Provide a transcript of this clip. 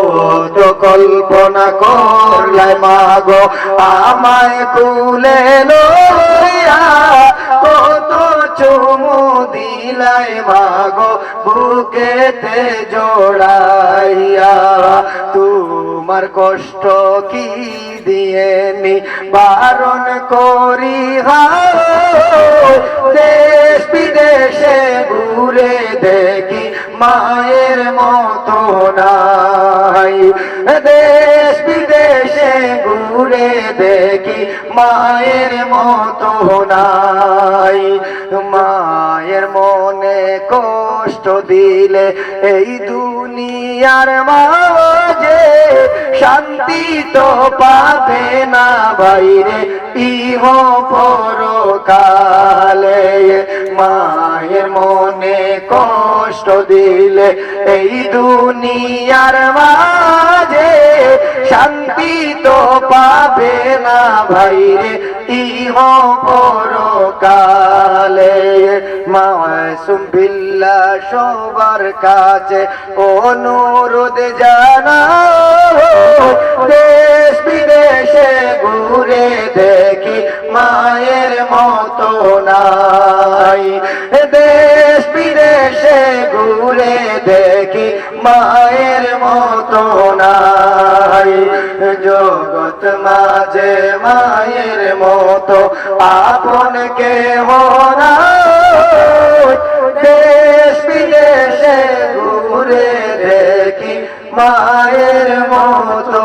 কত কল্পনা করলাই মাগো, আমায় কুলে কত চুমু দিলাই মাগো, বুকেতে জোড়াইয়া। তোমার কষ্ট কি দিয়ে নি বারণ করি হাও মায়ের মতো নাই। দেশ বিদেশে ঘুরে দেখি মায়ের মতো নাই। মায়ের মনে কষ্ট দিলে এই দুনিয়ার মা যে শান্তি তো পাবে না বাইরে ইহ পরকালে মায়ের মনে কষ্ট দিলে এই দুনিয়ার মাঝে শান্তি তো পাবে না ভাইরে ইহ পরকালে মাসুম বিল্লা সবার কাছে অনুরোধ জানাও দেশ বিদেশে ঘুরে দেখি মায়ের মতো নাই মায়ের মতো নাই। জগৎ মাঝে মায়ের মতো, আপন কে হরা দেশ বিদেশে ঘুরে দেখি মায়ের মতো